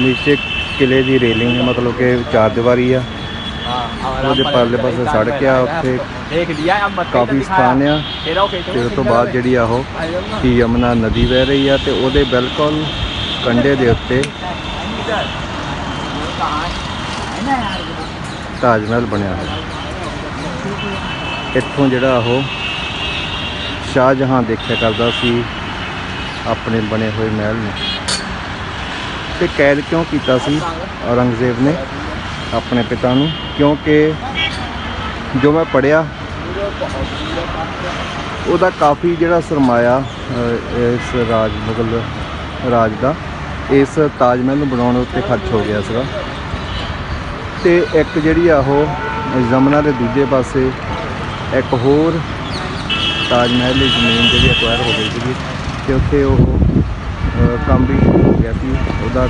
ਨੀਚੇ ਕਿਲੇ ਦੀ ਰੇਲਿੰਗ ਹੈ ਮਤਲਬ ਕਿ ਚਾਰ ਦੀਵਾਰੀ ਆ। ਉਹਦੇ ਪਰਲੇ ਪਾਸੇ ਸੜਕ ਆ ਉੱਥੇ ਦੇਖ ਲਿਆ ਕਾਫੀ ਸਥਾਨ ਆ ਤੇ ਉਸ ਤੋਂ ਬਾਅਦ ਜਿਹੜੀ ਆ ਉਹ ਕੀ ਯਮਨਾ ਨਦੀ ਵਹਿ ਰਹੀ ਆ ਤੇ ਉਹਦੇ ਬਿਲਕੁਲ ਕੰਢੇ ਦੇ ਉੱਤੇ ਤਾਜ ਮਹਿਲ ਬਣਿਆ ਹੋਇਆ। ਇੱਥੋਂ ਜਿਹੜਾ ਉਹ ਸ਼ਾਹਜਹਾਂ ਦੇਖਿਆ ਕਰਦਾ ਸੀ ਆਪਣੇ ਬਣੇ ਹੋਏ ਮਹਿਲ ਨੂੰ। ਤੇ ਕੈਦ ਕਿਉਂ ਕੀਤਾ ਸੀ? ਔਰੰਗਜ਼ੇਬ ਨੇ ਆਪਣੇ ਪਿਤਾ ਨੂੰ, ਕਿਉਂਕਿ ਜੋ ਮੈਂ ਪੜਿਆ ਉਹਦਾ ਕਾਫੀ ਜਿਹੜਾ ਸਰਮਾਇਆ ਇਸ ਰਾਜ, ਮੁਗਲ ਰਾਜ ਦਾ, ਇਸ ਤਾਜ ਮਹਿਲ ਨੂੰ ਬਣਾਉਣ ਉੱਤੇ ਖਰਚ ਹੋ ਗਿਆ ਸੀਗਾ। ਤੇ ਇੱਕ ਜਿਹੜੀ ਆ ਉਹ ਯਮਨਾ ਦੇ ਦੂਜੇ ਪਾਸੇ ਇੱਕ ਹੋਰ ਤਾਜ ਮਹਿਲ ਦੀ ਜ਼ਮੀਨ ਜਿਹੜੀ ਅਕਵਾਇਰ ਹੋ ਗਈ ਸੀਗੀ, ਤੇ ਉੱਥੇ ਉਹ ਕੰਮ ਵੀ ਸ਼ੁਰੂ ਹੋ ਗਿਆ ਸੀ। ਉਹਦਾ